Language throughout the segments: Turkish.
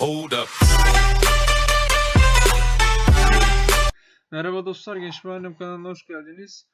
Hold up. Merhaba dostlar, Genç Mühendim kanalına hoş geldiniz.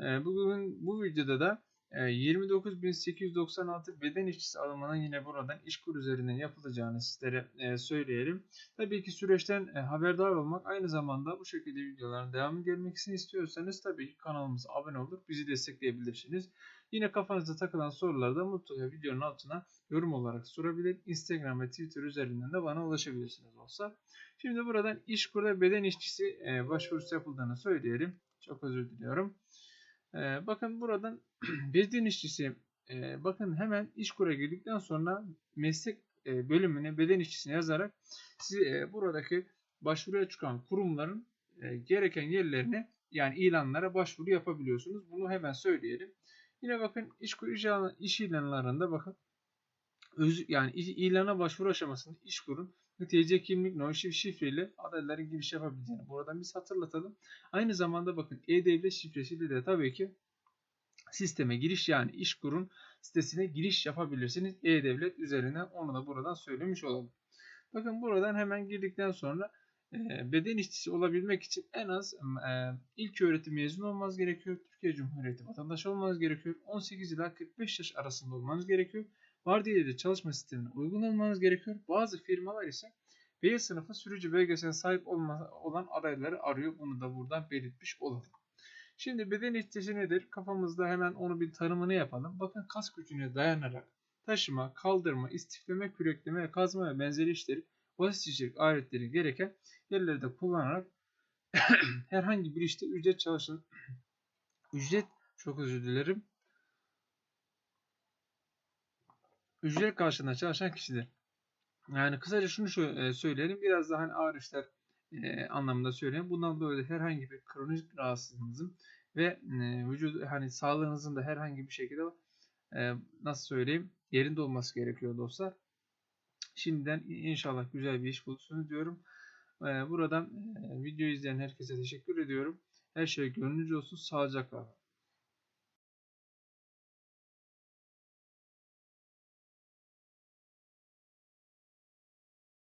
Ee, Bugün bu videoda da 29.896 beden işçisi alımının yine buradan işkur üzerinden yapılacağını sizlere e, söyleyelim. Tabii ki süreçten e, haberdar olmak aynı zamanda bu şekilde videoların devamı gelmesini istiyorsanız tabii ki kanalımıza abone olup bizi destekleyebilirsiniz. Yine kafanızda takılan soruları da mutlaka videonun altına yorum olarak sorabilir. Instagram ve Twitter üzerinden de bana ulaşabilirsiniz olsa. Şimdi buradan İşkur'da beden işçisi e, başvurusu yapıldığını söyleyelim. Çok özür diliyorum. E, bakın buradan beden işçisi e, bakın hemen İşkur'a girdikten sonra meslek e, bölümüne beden işçisine yazarak siz e, buradaki başvuruya çıkan kurumların e, gereken yerlerine yani ilanlara başvuru yapabiliyorsunuz. Bunu hemen söyleyelim. Yine bakın iş, ilan- iş ilanlarında bakın öz, yani ilana başvuru aşamasında İşkur'un TC kimlik no şif- şifreyle adayların giriş yapabileceğini buradan biz hatırlatalım. Aynı zamanda bakın e-devlet şifresiyle de tabii ki sisteme giriş yani İşkur'un sitesine giriş yapabilirsiniz. E-devlet üzerinden onu da buradan söylemiş olalım. Bakın buradan hemen girdikten sonra e, beden işçisi olabilmek için en az e, ilk öğretim mezunu olmanız gerekiyor. Türkiye Cumhuriyeti vatandaşı olmanız gerekiyor. 18 ila 45 yaş arasında olmanız gerekiyor. Vardiyeli çalışma sistemine uygun olmanız gerekiyor. Bazı firmalar ise B sınıfı sürücü belgesine sahip olma, olan adayları arıyor. Bunu da buradan belirtmiş olalım. Şimdi beden işçisi nedir? Kafamızda hemen onu bir tanımını yapalım. Bakın kas gücüne dayanarak taşıma, kaldırma, istifleme, kürekleme, kazma ve benzeri işleri basit işçilik aletleri gereken yerlerde kullanarak herhangi bir işte ücret çalışın ücret çok özür dilerim. Ücret karşılığında çalışan kişidir. Yani kısaca şunu şö- e, söyleyelim. Biraz daha hani ağır işler e, anlamında söyleyeyim. Bundan dolayı herhangi bir kronik rahatsızlığınızın ve e, vücut hani sağlığınızın da herhangi bir şekilde e, nasıl söyleyeyim yerinde olması gerekiyor dostlar. Şimdiden inşallah güzel bir iş bulursunuz diyorum. E, buradan e, video izleyen herkese teşekkür ediyorum. Her şey gönlünüzce olsun. Sağlıcakla. kalın.